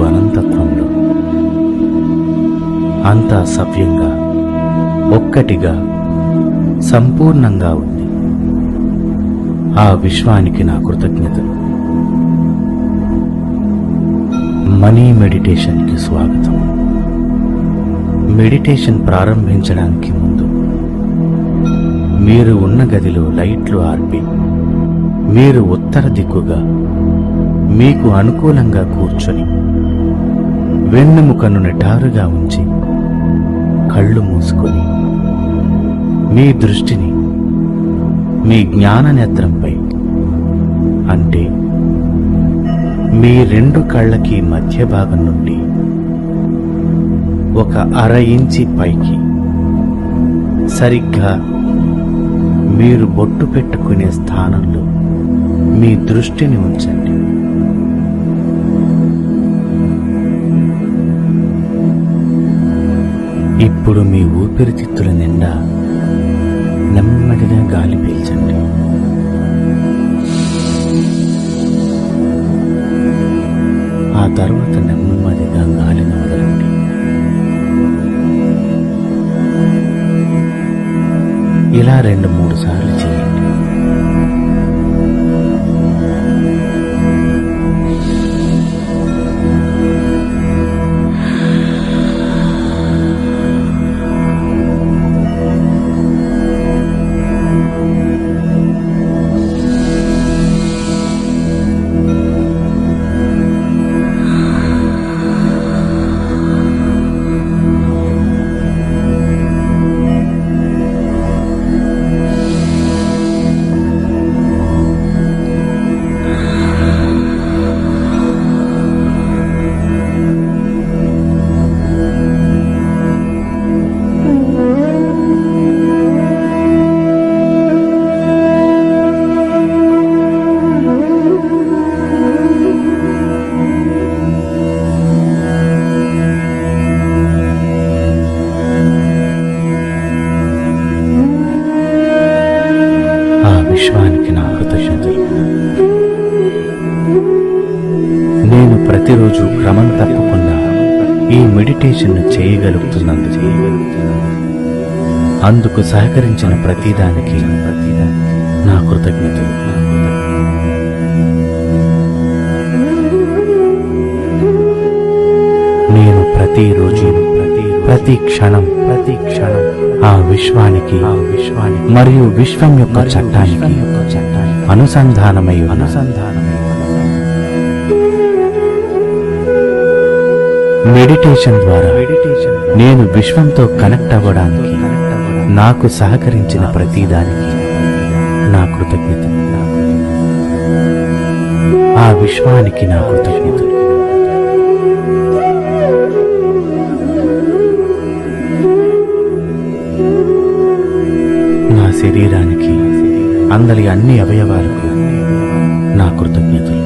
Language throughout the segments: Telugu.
జీవితపు అనంతత్వంలో. అంతా సవ్యంగా ఒక్కటిగా సంపూర్ణంగా ఉంది. ఆ విశ్వానికి నా కృతజ్ఞతలు. మనీ మెడిటేషన్కి స్వాగతం. మెడిటేషన్ ప్రారంభించడానికి ముందు మీరు ఉన్న గదిలో లైట్లు ఆర్పి మీరు ఉత్తర దిక్కుగా మీకు అనుకూలంగా కూర్చొని వెన్నెముకను నిటారుగా ఉంచి కళ్ళు మూసుకొని మీ దృష్టిని మీ జ్ఞాన నేత్రంపై అంటే మీ రెండు కళ్ళకి మధ్య భాగం నుండి ఒక అర ఇంచి పైకి సరిగ్గా మీరు బొట్టు పెట్టుకునే స్థానంలో మీ దృష్టిని ఉంచండి. ఇప్పుడు మీ ఊపిరితిత్తుల నిండా నెమ్మదిగా గాలి పీల్చండి ఆ తర్వాత నెమ్మదిగా గాలిని వదలండి ఇలా రెండు మూడు సార్లు చేయండి చేయగలుగుతున్నాను అందుకు సహకరించిన ప్రతిదానికి నా కృతజ్ఞతలు. నేను ప్రతిరోజు ప్రతి ప్రతి క్షణం ప్రతి క్షణం ఆ విశ్వానికి ఆ విశ్వానికి మరియు విశ్వం యొక్క చట్టానికి అనుసంధానమై అనుసంధానమై మెడిటేషన్ ద్వారా నేను విశ్వంతో కనెక్ట్ అవ్వడానికి నాకు సహకరించిన ప్రతిదానికి నా కృతజ్ఞత. ఆ విశ్వానికి నా కృతజ్ఞతలు నా శరీరానికి అందరి అన్ని అవయవాలకు నా కృతజ్ఞతలు.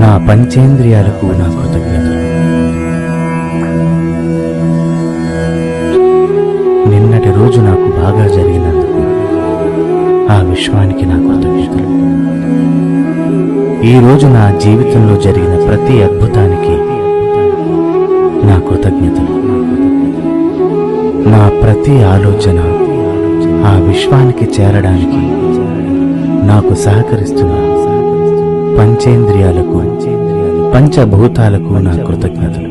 నా పంచేంద్రియాలకు నా కృతజ్ఞతలు నిన్నటి రోజు నాకు బాగా జరిగినందుకు ఆ విశ్వానికి నా కృతజ్ఞతలు. ఈ రోజు నా జీవితంలో జరిగిన ప్రతి అద్భుతానికి నా కృతజ్ఞతలు. నా ప్రతి ఆలోచన ఆ విశ్వానికి చేరడానికి నాకు సహకరిస్తున్న పంచేంద్రియాలకు పంచభూతాలకు నా కృతజ్ఞతలు.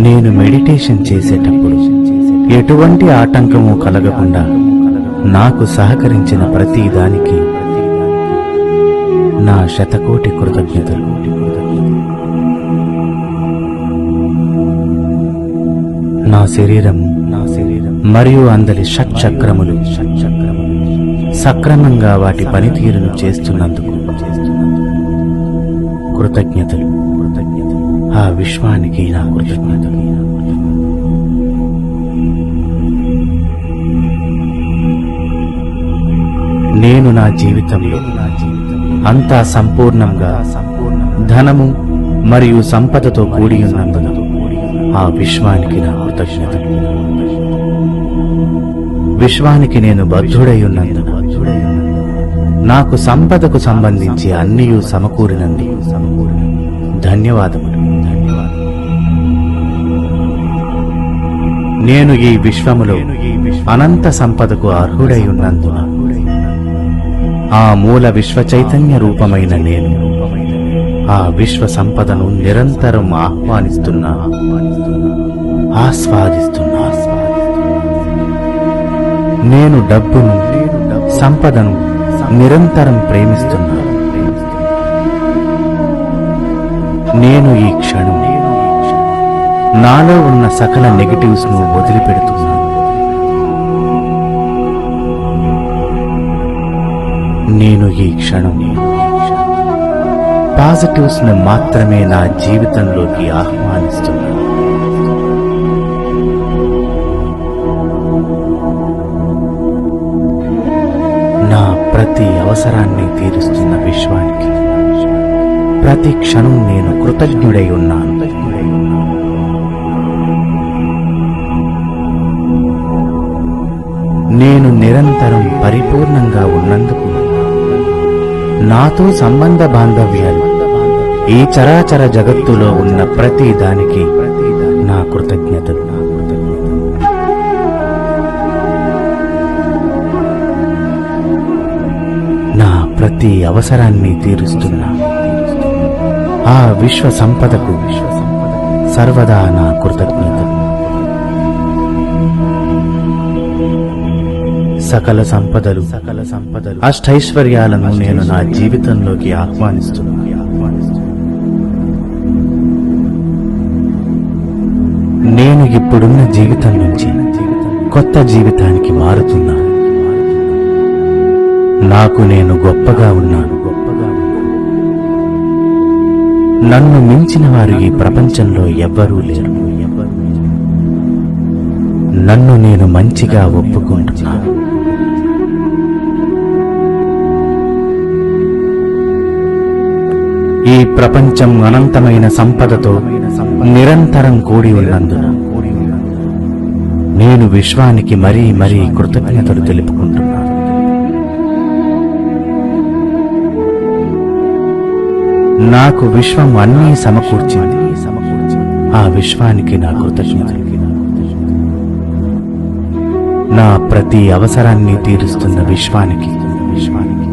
నేను మెడిటేషన్ చేసేటప్పుడు ఎటువంటి ఆటంకము కలగకుండా నాకు సహకరించిన ప్రతి దానికి నా శతకోటి కృతజ్ఞతలు. నా శరీరం నా శరీరం మరియు అందరి షట్చక్రములు షట్చక్రములు. సక్రమంగా వాటి పనితీరును చేస్తున్నందుకు కృతజ్ఞతలు. కృతజ్ఞతలు ఆ విశ్వానికి నా కృతజ్ఞతలు. నేను నా జీవితంలో అంతా సంపూర్ణంగా ధనము మరియు సంపదతో కూడి ఉన్నందున ఆ విశ్వానికి నా కృతజ్ఞతలు. విశ్వానికి నేను బద్ధుడై ఉన్నందున నాకు సంపదకు సంబంధించి అన్నియు సమకూరినంది ధన్యవాదములు. నేను ఈ విశ్వములో అనంత సంపదకు అర్హుడై ఉన్నందున ఆ మూల విశ్వ చైతన్య రూపమైన నేను ఆ విశ్వ సంపదను నిరంతరం ఆహ్వానిస్తున్నా ఆస్వాదిస్తున్నా. నేను డబ్బును సంపదను నిరంతరం ప్రేమిస్తున్నాను నేను ఈ క్షణం నాలో ఉన్న సకల నెగటివ్స్ను వదిలిపెడుతున్నాను నేను ఈ క్షణం పాజిటివ్స్ను మాత్రమే నా జీవితంలోకి ఆహ్వానిస్తున్నాను ప్రతి అవసరాన్ని తీరుస్తున్న విశ్వానికి. ప్రతి క్షణం నేను కృతజ్ఞుడై ఉన్నాను. నేను నిరంతరం పరిపూర్ణంగా ఉన్నందుకు నాతో సంబంధ బాంధవ్యాలు ఈ చరాచర జగత్తులో ఉన్న ప్రతి దానికి ప్రతి అవసరాన్ని తీరుస్తున్నా. ఆ విశ్వ సంపదకు సర్వదా నా కృతజ్ఞతలు సకల సంపదలు సకల సంపదలు అష్టైశ్వర్యాలను నేను నా జీవితంలోకి ఆహ్వానిస్తున్నాను నేను ఇప్పుడున్న జీవితం నుంచి కొత్త జీవితానికి మారుతున్నాను నాకు నేను గొప్పగా ఉన్నాను. గొప్పగా నన్ను మించిన వారు ఈ ప్రపంచంలో ఎవ్వరూ లేరు. నన్ను నేను మంచిగా ఒప్పుకుంటున్నాను. ఈ ప్రపంచం అనంతమైన సంపదతో నిరంతరం కూడి ఉన్నందున నేను విశ్వానికి మరీ మరీ కృతజ్ఞతలు తెలుపుకుంటున్నాను. నాకు విశ్వం అన్నీ సమకూర్చింది. ఆ విశ్వానికి నా కృతజ్ఞతలు నా ప్రతి అవసరాన్ని తీరుస్తున్న విశ్వానికి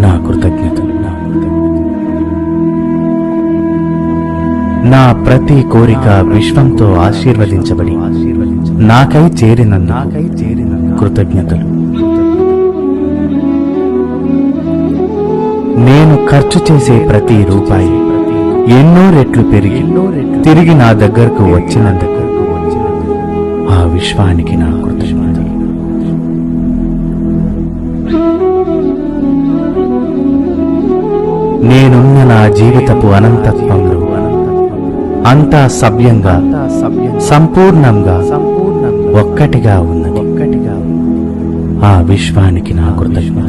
నా కృతజ్ఞతలు నా ప్రతి కోరిక విశ్వంతో ఆశీర్వదించబడి నాకై చేరిన నాకై చేరిన కృతజ్ఞతలు. నేను ఖర్చు చేసే ప్రతి రూపాయి ఎన్నో రెట్లు పెరిగి తిరిగి నా దగ్గరకు వచ్చినందుకు ఆ విశ్వానికి నా కృతజ్ఞతలు నేనున్న నా జీవితపు అనంతత్వంలో అంతా సభ్యంగా సంపూర్ణంగా ఒక్కటిగా ఉన్నది. ఆ విశ్వానికి నా కృతజ్ఞతలు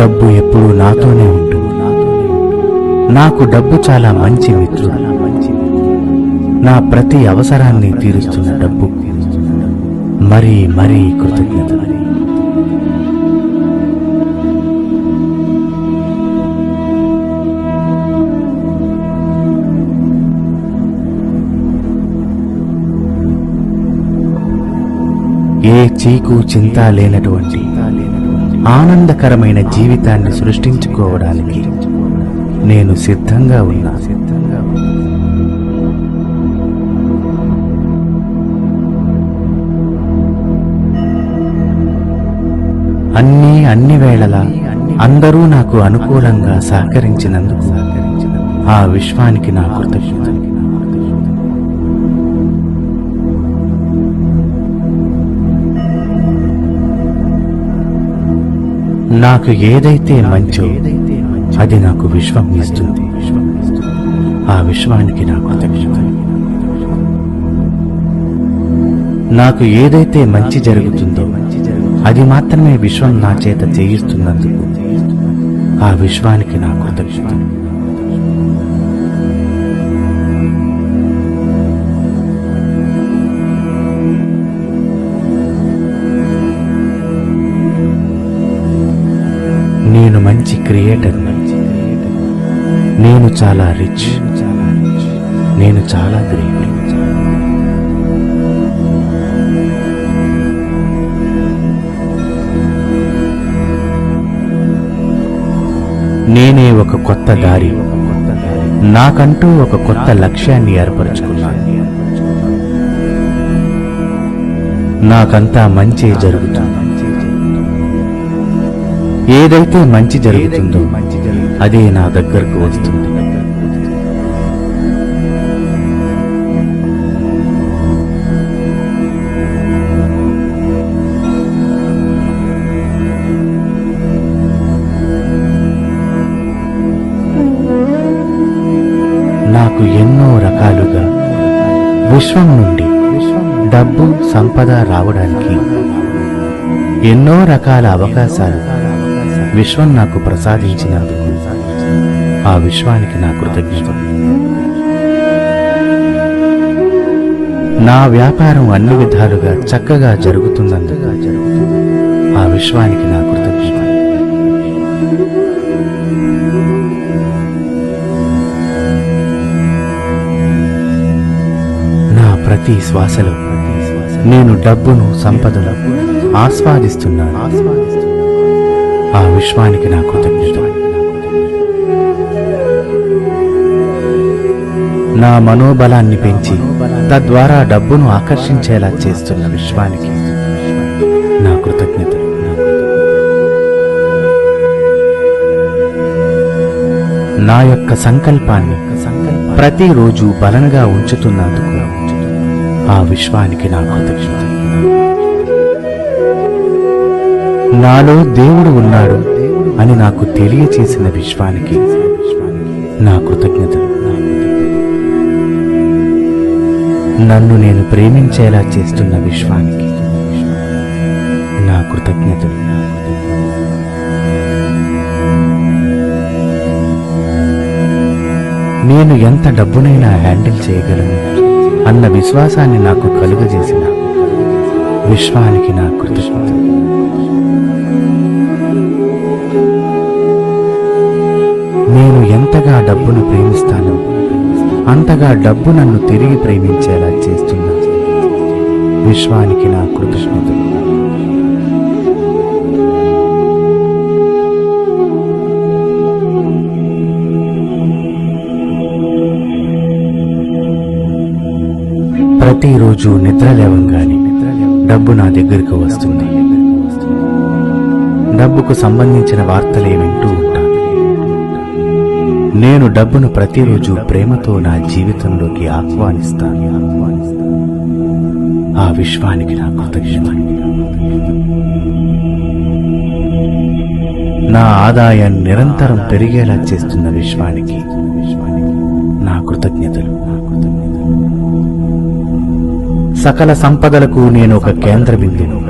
డబ్బు ఎప్పుడూ నాతోనే ఉంటుంది నాకు డబ్బు చాలా మంచి మిత్రుడు. నా ప్రతి అవసరాన్ని తీరుస్తున్న డబ్బు. మరీ మరీ కృతజ్ఞత. ఏ చీకు చింత లేనటువంటి ఆనందకరమైన జీవితాన్ని సృష్టించుకోవడానికి నేను సిద్ధంగా ఉన్నా. సిద్ధంగా అన్నీ అన్ని వేళలా అందరూ నాకు అనుకూలంగా సహకరించినందుకు ఆ విశ్వానికి నా కృతజ్ఞతలు. నాకు ఏదైతే మంచో అది నాకు విశ్వం ఇస్తుంది. ఆ విశ్వానికి నా నాకు ఏదైతే మంచి జరుగుతుందో అది మాత్రమే విశ్వం నా చేత చేయిస్తున్నందుకు ఆ విశ్వానికి నా కృతజ్ఞతలు క్రియేటర్ నేను చాలా రిచ్ నేను చాలా గ్రేట్ నేనే ఒక కొత్త దారి. నాకంటూ ఒక కొత్త లక్ష్యాన్ని ఏర్పరచుకున్నాను. నాకంతా మంచి జరుగుతుంది. ఏదైతే మంచి జరుగుతుందో అదే నా దగ్గరకు వస్తుంది. నాకు ఎన్నో రకాలుగా విశ్వం నుండి డబ్బు సంపద రావడానికి ఎన్నో రకాల అవకాశాలు విశ్వం నాకు ప్రసాదించిన ఆ విశ్వానికి నా కృతజ్ఞత నా వ్యాపారం అన్ని విధాలుగా చక్కగా జరుగుతున్నందుకు ఆ విశ్వానికి నా కృతజ్ఞత నా ప్రతి శ్వాసలో నేను డబ్బును సంపదను ఆస్వాదిస్తున్నాను. ఆ విశ్వానికి నా కృతజ్ఞత. నా మనోబలాన్ని పెంచి తద్వారా డబ్బును ఆకర్షించేలా చేస్తున్న విశ్వానికి నా కృతజ్ఞత. నా యొక్క సంకల్పాన్ని ప్రతిరోజు బలంగా ఉంచుతున్నందుకు ఆ విశ్వానికి నా కృతజ్ఞత. నాలో దేవుడు ఉన్నాడు అని నాకు తెలియచేసిన విశ్వానికి నా కృతజ్ఞత. నన్ను నేను ప్రేమించేలా చేస్తున్న విశ్వానికి నా కృతజ్ఞతలు నేను ఎంత డబ్బునైనా హ్యాండిల్ చేయగలను అన్న విశ్వాసాన్ని నాకు కలుగజేసిన విశ్వానికి నా కృతజ్ఞత. నేను ఎంతగా డబ్బును ప్రేమిస్తానో అంతగా డబ్బు నన్ను తిరిగి ప్రేమించేలా చేస్తున్నా. విశ్వానికి నా కృతజ్ఞతలు ప్రతిరోజు నిద్ర లేవంగానే డబ్బు నా దగ్గరకు వస్తుంది. డబ్బుకు సంబంధించిన వార్తలే వింటూ ఉంటాను నేను డబ్బును ప్రతిరోజు ప్రేమతో నా జీవితంలోకి ఆహ్వానిస్తాను. ఆ విశ్వానికి నా కృతజ్ఞత. నా ఆదాయం నిరంతరం పెరిగేలా చేస్తున్న విశ్వానికి నా కృతజ్ఞతలు. సకల సంపదలకు నేను ఒక కేంద్ర బిందువు.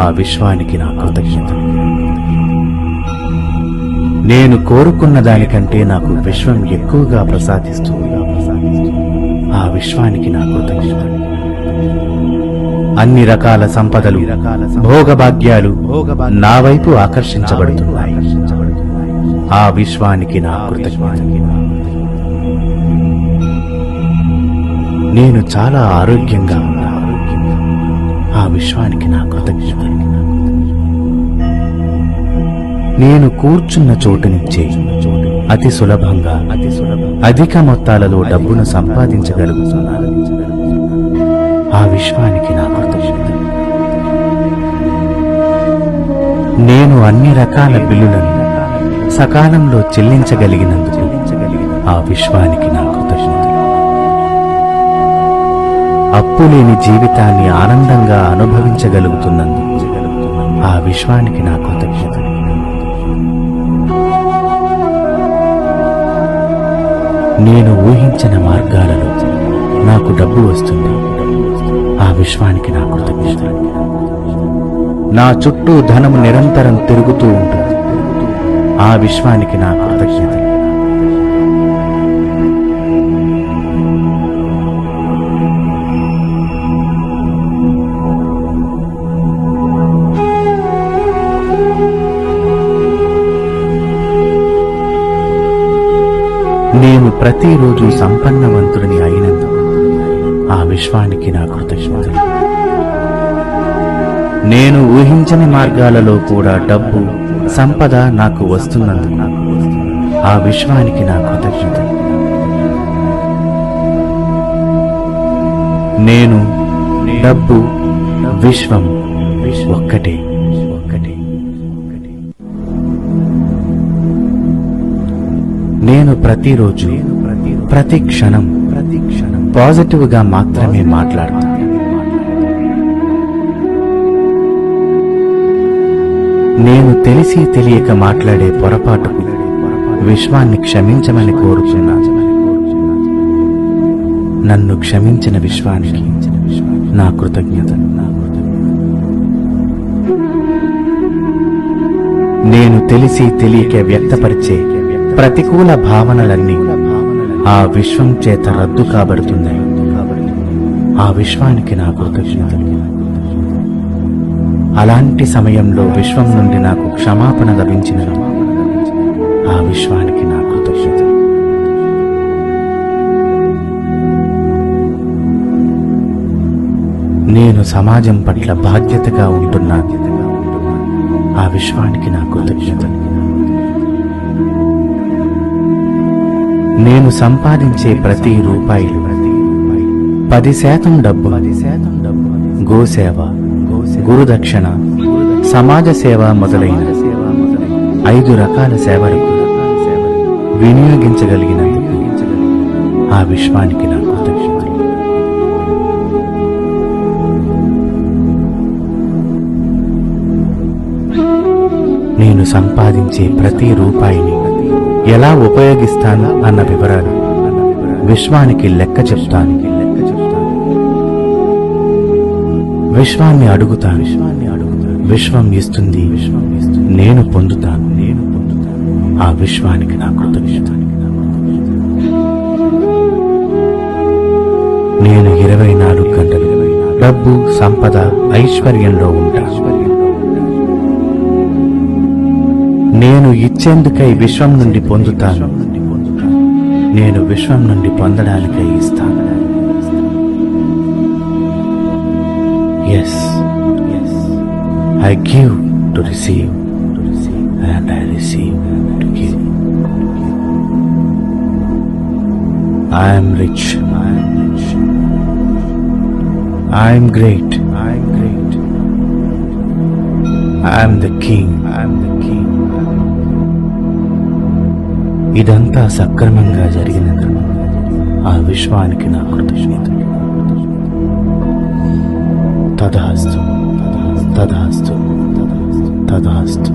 ఆ విశ్వానికి నా కృతజ్ఞత. నేను కోరుకున్న దానికంటే నాకు విశ్వం ఎక్కువగా ప్రసాదిస్తుంది ఆ విశ్వానికి నా కృతజ్ఞత. అన్ని రకాల సంపదలు భోగభాగ్యాలు నా వైపు ఆకర్షించబడుతున్నాయి. ఆ విశ్వానికి నా కృతజ్ఞత. నేను చాలా ఆరోగ్యంగా ఉన్నా. ఆ విశ్వానికి నా కృతజ్ఞత నేను కూర్చున్న చోటు నుంచే అతి సులభంగా అతి సులభంగా అధిక మొత్తాలలో డబ్బును సంపాదించగలుగుతున్నాను ఆ విశ్వానికి నా కృతజ్ఞత నేను అన్ని రకాల బిల్లులను సకాలంలో చెల్లించగలిగినందుకు ఆ విశ్వానికి నా కృతజ్ఞతలు అప్పు లేని జీవితాన్ని ఆనందంగా అనుభవించగలుగుతున్నందుకు ఆ విశ్వానికి నా కృతజ్ఞత. నేను ఊహించిన మార్గాలలో నాకు డబ్బు వస్తుంది. ఆ విశ్వానికి నా కృతజ్ఞత. నా చుట్టూ ధనము నిరంతరం తిరుగుతూ ఉంటుంది. ఆ విశ్వానికి నా కృతజ్ఞతలు నేను ప్రతిరోజు సంపన్నవంతుడిని అయినందుకు ఆ విశ్వానికి నా కృతజ్ఞతలు. నేను ఊహించని మార్గాలలో కూడా డబ్బు సంపద నాకు వస్తున్నందుకు ఆ విశ్వానికి నా కృతజ్ఞతలు. నేను డబ్బు విశ్వం ఒక్కటే ఒక్కటే. ప్రతిరోజు ప్రతి క్షణం ప్రతి క్షణం పాజిటివ్గా మాత్రమే మాట్లాడతాను నేను తెలిసి తెలియక మాట్లాడే పొరపాటుకు విశ్వాన్ని క్షమించమని కోరుచున్నా నన్ను క్షమించిన విశ్వానికి నా కృతజ్ఞత. నేను తెలిసి తెలియక వ్యక్తపరిచే ప్రతికూల భావనలన్నీ ఆ విశ్వం చేత రద్దు కాబడుతున్నాయి. ఆ విశ్వానికి నా కృతజ్ఞతలు. అలాంటి సమయంలో విశ్వం నుండి నాకు క్షమాపణ లభించిన ఆ విశ్వానికి నా కృతజ్ఞతలు. నేను సమాజం పట్ల బాధ్యతగా ఉంటున్నా ఆ విశ్వానికి నా కృతజ్ఞతలు. నేను సంపాదించే ప్రతి రూపాయిలు పది శాతం డబ్బు. పది శాతం డబ్బు గోసేవ. గురుదక్షిణ. సమాజ సేవ మొదలైన ఐదు రకాల సేవలకు వినియోగించగలిగినందుకు ఆ విశ్వానికి నా నేను సంపాదించే ప్రతి రూపాయిని ఎలా ఉపయోగిస్తాను అన్న వివరాలు విశ్వానికి లెక్క చెప్తాను. విశ్వాన్ని అడుగుతాను. విశ్వం ఇస్తుంది. విశ్వం ఇస్తుంది నేను పొందుతాను నేను పొందుతాను. ఆ విశ్వానికి నా కృతజ్ఞత. నేను ఇరవై నాలుగు గంటలు డబ్బు సంపద ఐశ్వర్యంలో ఉంటా. నేను ఇచ్చేందుకై విశ్వం నుండి పొందుతాను. నేను విశ్వం నుండి పొందడానికై ఇస్తాను. Yes I give to receive and I receive to give I'm rich I'm rich I'm great I'm great I'm the king I'm the king ఇదంతా సక్రమంగా జరిగినందుకు ఆ విశ్వానికి నా కృతజ్ఞత. తదాస్తు తదాస్తు తదాస్తు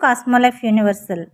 Cosmolife Universal.